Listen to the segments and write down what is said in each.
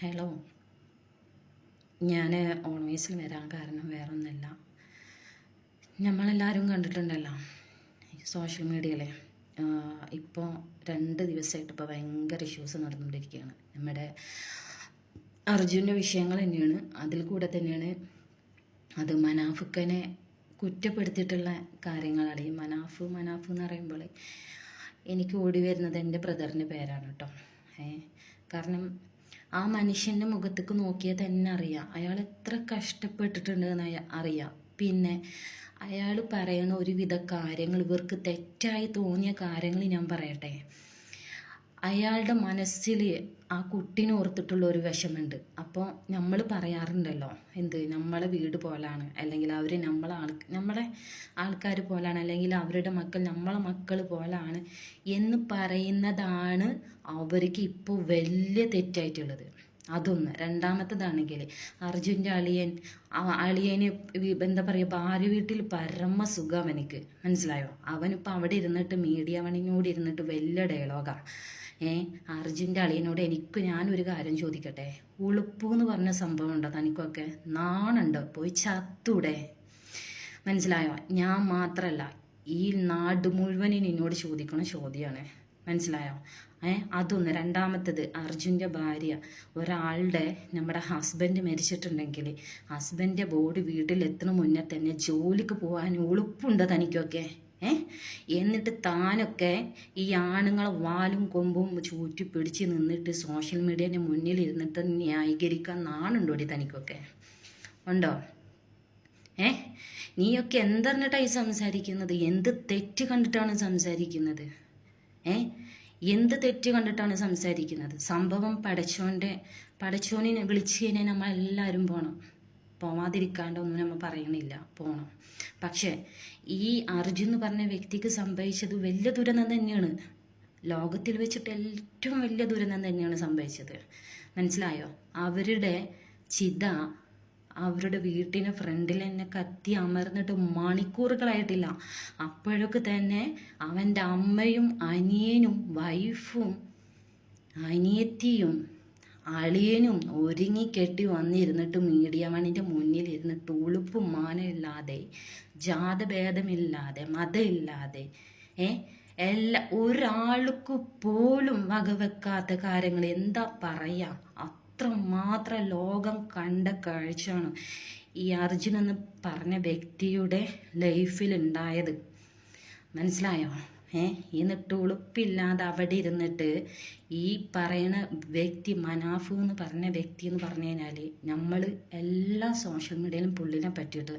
Hello. ഞാൻ ഓൺവേസിൽ വരാൻ കാരണം വേറെ ഒന്നല്ല നമ്മളെല്ലാവരും കണ്ടിട്ടുണ്ടല്ലോ സോഷ്യൽ മീഡിയയിലെ ഇപ്പോൾ രണ്ട് ദിവസമായിട്ട് ഇപ്പോൾ ഭയങ്കര ഇഷ്യൂസ് നടന്നുകൊണ്ടിരിക്കുകയാണ്. നമ്മുടെ അർജുന്റെ വിഷയങ്ങൾ തന്നെയാണ്. അതിൽ കൂടെ തന്നെയാണ് അത് മനാഫുക്കനെ കുറ്റപ്പെടുത്തിയിട്ടുള്ള കാര്യങ്ങളാണ്. ഈ മനാഫ് മനാഫ് എന്ന് പറയുമ്പോൾ എനിക്ക് ഓടി വരുന്നത് എന്റെ ബ്രദറിന്റെ പേരാണ് കേട്ടോ. ഏ കാരണം ആ മനുഷ്യന്റെ മുഖത്തേക്ക് നോക്കിയാൽ തന്നെ അറിയാം. അയാൾ എത്ര കഷ്ടപ്പെട്ടിട്ടുണ്ട് എന്ന് അറിയാം. പിന്നെ അയാൾ പറയുന്ന ഒരുവിധ കാര്യങ്ങൾ ഇവർക്ക് തെറ്റായി തോന്നിയ കാര്യങ്ങൾ ഞാൻ പറയട്ടെ. അയാളുടെ മനസ്സിൽ ആ കുട്ടീനെ ഓർത്തിട്ടുള്ള ഒരു വിഷമുണ്ട് അപ്പോൾ നമ്മൾ പറയാറുണ്ടല്ലോ എന്ത് നമ്മളെ വീട് പോലാണ് അല്ലെങ്കിൽ അവർ നമ്മളെ ആൾ നമ്മളെ ആൾക്കാർ പോലാണ് അല്ലെങ്കിൽ അവരുടെ മക്കൾ നമ്മളെ മക്കൾ പോലാണ് എന്ന് പറയുന്നതാണ് അവർക്ക് ഇപ്പോൾ വലിയ തെറ്റായിട്ടുള്ളത്. അതൊന്ന്. രണ്ടാമത്തതാണെങ്കിൽ അർജുന്റെ അളിയൻ അളിയന് എന്താ പറയുക ഭാര്യ വീട്ടിൽ പരമ സുഖം മനസ്സിലായോ? അവനിപ്പോൾ അവിടെ ഇരുന്നിട്ട് മീഡിയ വണിനോട് ഇരുന്നിട്ട് വലിയ ഡയലോഗാ ഏ അർജുന്റെ അളിയനോട് എനിക്ക് ഞാനൊരു കാര്യം ചോദിക്കട്ടെ? ഉളുപ്പ് എന്ന് പറഞ്ഞ സംഭവം ഉണ്ടോ തനിക്കൊക്കെ? നാണുണ്ടോ? പോയി ചത്തൂടെ? മനസ്സിലായോ? ഞാൻ മാത്രമല്ല ഈ നാട് മുഴുവൻ എന്നോട് ചോദിക്കണ ചോദ്യമാണ് മനസ്സിലായോ? ഏ അതൊന്ന്. രണ്ടാമത്തത് അർജുന്റെ ഭാര്യ ഒരാളുടെ നമ്മുടെ ഹസ്ബൻഡ് മരിച്ചിട്ടുണ്ടെങ്കിൽ ഹസ്ബൻഡിന്റെ ബോഡി വീട്ടിലെത്തുന്ന മുന്നേ തന്നെ ജോലിക്ക് പോകാൻ ഉളുപ്പുണ്ടോ തനിക്കൊക്കെ? എന്നിട്ട് താനൊക്കെ ഈ ആണുങ്ങളെ വാലും കൊമ്പും ചൂറ്റി പിടിച്ച് നിന്നിട്ട് സോഷ്യൽ മീഡിയേന്റെ മുന്നിൽ ഇരുന്നിട്ട് ന്യായീകരിക്കാൻ നാണുണ്ടോടി തനിക്കൊക്കെ? ഉണ്ടോ? ഏ? നീയൊക്കെ എന്തറിഞ്ഞിട്ടായി സംസാരിക്കുന്നത്? എന്ത് തെറ്റ് കണ്ടിട്ടാണ് സംസാരിക്കുന്നത്? ഏ? എന്ത് തെറ്റ് കണ്ടിട്ടാണ് സംസാരിക്കുന്നത്? സംഭവം പടച്ചോന്റെ പടച്ചോനെ വിളിച്ച് കഴിഞ്ഞാൽ നമ്മളെല്ലാവരും പോകണം പോവാതിരിക്കാണ്ടൊന്നും നമ്മൾ പറയണില്ല പോകണം പക്ഷേ ഈ അർജുൻ എന്ന് പറഞ്ഞ വ്യക്തിക്ക് സംഭവിച്ചത് വലിയ ദുരന്തം തന്നെയാണ്. ലോകത്തിൽ വെച്ചിട്ട് ഏറ്റവും വലിയ ദുരന്തം തന്നെയാണ് സംഭവിച്ചത്. മനസ്സിലായോ? അവരുടെ ചിത അവരുടെ വീട്ടിന് ഫ്രണ്ടിൽ തന്നെ കത്തി അമർന്നിട്ട് മണിക്കൂറുകളായിട്ടില്ല. അപ്പോഴൊക്കെ തന്നെ അവന്റെ അമ്മയും അനിയനും വൈഫും അനിയത്തിയും അളിയനും ഒരുങ്ങിക്കെട്ടി വന്നിരുന്നിട്ട് മീഡിയ മണിന്റെ മുന്നിൽ ഇരുന്നിട്ട് ഉളുപ്പും മാനമില്ലാതെ ജാതഭേദമില്ലാതെ മതമില്ലാതെ ഏ? എല്ലാ ഒരാൾക്ക് പോലും വകവെക്കാത്ത കാര്യങ്ങൾ എന്താ പറയാ? അത്രമാത്രം ലോകം കണ്ട കാഴ്ചയാണ് ഈ അർജുൻ എന്ന് പറഞ്ഞ വ്യക്തിയുടെ ലൈഫിൽ ഉണ്ടായത് മനസ്സിലായോ? ഏ എന്നിട്ട് ഉളുപ്പില്ലാതെ അവിടെ ഇരുന്നിട്ട് ഈ പറയണ വ്യക്തി മനാഫു എന്ന് പറഞ്ഞ വ്യക്തി എന്ന് പറഞ്ഞു കഴിഞ്ഞാൽ നമ്മൾ എല്ലാ സോഷ്യൽ മീഡിയയിലും പുള്ളിനെ പറ്റിയിട്ട്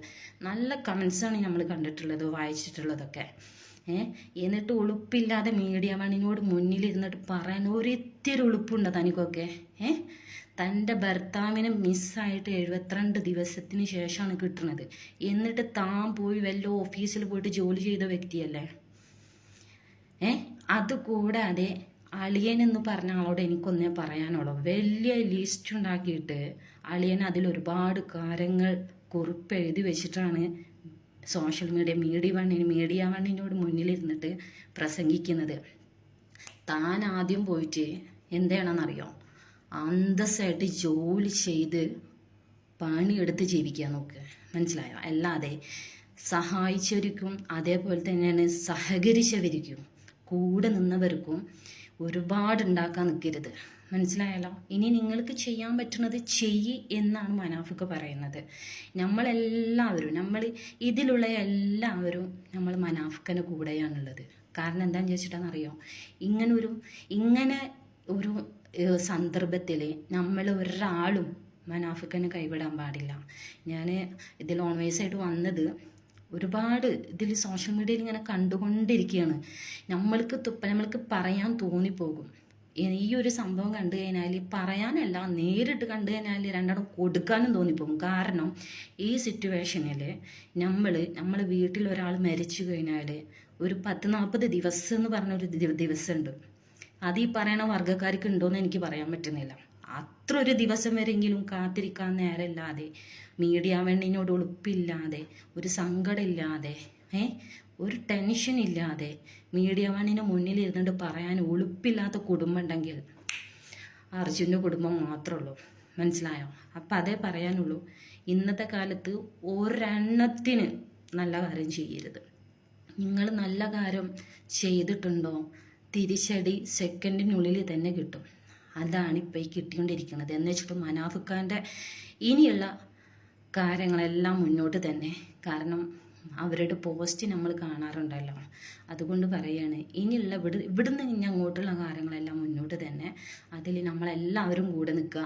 നല്ല കമൻസാണ് നമ്മൾ കണ്ടിട്ടുള്ളത് വായിച്ചിട്ടുള്ളതൊക്കെ. ഏ എന്നിട്ട് ഉളുപ്പില്ലാതെ മീഡിയ മണിനോട് മുന്നിലിരുന്നിട്ട് പറയാൻ ഒരിത്തിരി ഉളുപ്പുണ്ടോ തനിക്കൊക്കെ. ഏ തന്റെ ഭർത്താവിനെ മിസ്സായിട്ട് എഴുപത്തിരണ്ട് ദിവസത്തിന് ശേഷമാണ് കിട്ടുന്നത്. എന്നിട്ട് താൻ പോയി വല്ല ഓഫീസിൽ പോയിട്ട് ജോലി ചെയ്ത വ്യക്തിയല്ലേ? ഏ? അതുകൂടാതെ അളിയൻ എന്ന് പറഞ്ഞ ആളോട് എനിക്കൊന്നേ പറയാനുള്ളൂ. വലിയ ലിസ്റ്റ് ഉണ്ടാക്കിയിട്ട് അളിയൻ അതിൽ ഒരുപാട് കാര്യങ്ങൾ കുറിപ്പ് എഴുതി വെച്ചിട്ടാണ് സോഷ്യൽ മീഡിയ മീഡിയ വണ്ണിന് മീഡിയ വണ്ണിനോട് മുന്നിലിരുന്നിട്ട് പ്രസംഗിക്കുന്നത്. താൻ ആദ്യം പോയിട്ട് എന്താണെന്നറിയോ? അന്തസ്സായിട്ട് ജോലി ചെയ്ത് പണിയെടുത്ത് ജീവിക്കാൻ നോക്ക്. മനസ്സിലായോ? അല്ലാതെ സഹായിച്ചവർക്കും അതേപോലെ തന്നെയാണ് സഹകരിച്ചവർക്കും കൂടെ നിന്നവർക്കും ഒരുപാട് ഉണ്ടാക്കാൻ നിൽക്കരുത്. മനസ്സിലായല്ലോ? ഇനി നിങ്ങൾക്ക് ചെയ്യാൻ പറ്റുന്നത് ചെയ്യ് എന്നാണ് മനാഫിക്ക് പറയുന്നത്. നമ്മളെല്ലാവരും നമ്മൾ ഇതിലുള്ള എല്ലാവരും നമ്മൾ മനാഫിക്കന്റെ കൂടെയാണുള്ളത്. കാരണം എന്താണെന്ന് ചോദിച്ചിട്ടാണെന്നറിയോ? ഇങ്ങനൊരു ഇങ്ങനെ ഒരു സന്ദർഭത്തിൽ നമ്മൾ ഒരാളും മനാഫിക്കനെ കൈവിടാൻ പാടില്ല. ഞാൻ ഇതിൽ ഓൺവേഴ്സായിട്ട് വന്നത് ഒരുപാട് ഇതിൽ സോഷ്യൽ മീഡിയയിൽ ഇങ്ങനെ കണ്ടുകൊണ്ടിരിക്കുകയാണ് നമ്മൾക്ക് തുപ്പ നമ്മൾക്ക് പറയാൻ തോന്നിപ്പോകും. ഈ ഒരു സംഭവം കണ്ടു കഴിഞ്ഞാൽ പറയാനല്ല നേരിട്ട് കണ്ടു കഴിഞ്ഞാൽ രണ്ടെണ്ണം കൊടുക്കാനും തോന്നിപ്പോകും. കാരണം ഈ സിറ്റുവേഷനിൽ നമ്മൾ നമ്മൾ വീട്ടിൽ ഒരാൾ മരിച്ചു കഴിഞ്ഞാൽ ഒരു പത്ത് നാൽപ്പത് ദിവസം എന്ന് പറഞ്ഞൊരു ദിവ- ദിവസമുണ്ട് അത് ഈ പറയണ വർഗക്കാർക്ക് ഉണ്ടോയെന്ന് എനിക്ക് പറയാൻ പറ്റുന്നില്ല. അത്ര ഒരു ദിവസം വരെങ്കിലും കാത്തിരിക്കാൻ നേരമില്ലാതെ മീഡിയ വെണ്ണിനോട് ഉളുപ്പില്ലാതെ ഒരു സങ്കടമില്ലാതെ ഏ? ഒരു ടെൻഷൻ ഇല്ലാതെ മീഡിയ വണ്ണിന് മുന്നിൽ ഇരുന്നിട്ട് പറയാൻ ഒളുപ്പില്ലാത്ത കുടുംബം ഉണ്ടെങ്കിൽ അർജുന്റെ കുടുംബം മാത്രമേ ഉള്ളൂ മനസ്സിലായോ? അപ്പം അതേ പറയാനുള്ളൂ. ഇന്നത്തെ കാലത്ത് ഒരെണ്ണത്തിന് നല്ല കാര്യം ചെയ്യരുത്. നിങ്ങൾ നല്ല കാര്യം ചെയ്തിട്ടുണ്ടോ? തിരിച്ചടി സെക്കൻഡിനുള്ളിൽ തന്നെ കിട്ടും. അതാണ് ഇപ്പോൾ ഈ കിട്ടിക്കൊണ്ടിരിക്കുന്നത് എന്ന് വെച്ചിട്ട് മനാഫുക്കാന്റെ ഇനിയുള്ള കാര്യങ്ങളെല്ലാം മുന്നോട്ട് തന്നെ. കാരണം അവരുടെ പോസ്റ്റ് നമ്മൾ കാണാറുണ്ടല്ലോ. അതുകൊണ്ട് പറയാണ് ഇനിയുള്ള ഇവിടെ ഇവിടുന്ന് ഇനി അങ്ങോട്ടുള്ള കാര്യങ്ങളെല്ലാം മുന്നോട്ട് തന്നെ. അതിൽ നമ്മളെല്ലാവരും കൂടെ നിൽക്കുക.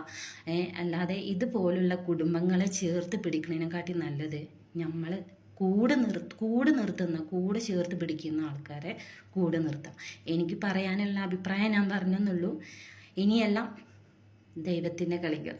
അല്ലാതെ ഇതുപോലുള്ള കുടുംബങ്ങളെ ചേർത്ത് പിടിക്കുന്നതിനെക്കാട്ടി നല്ലത് നമ്മൾ കൂടെ നിർ കൂടെ നിർത്തുന്ന കൂടെ ചേർത്ത് പിടിക്കുന്ന ആൾക്കാരെ കൂടെ നിർത്താം. എനിക്ക് പറയാനുള്ള അഭിപ്രായം ഞാൻ പറഞ്ഞെന്നുള്ളൂ. ഇനിയെല്ലാം ദൈവത്തിന്റെ കളികൾ.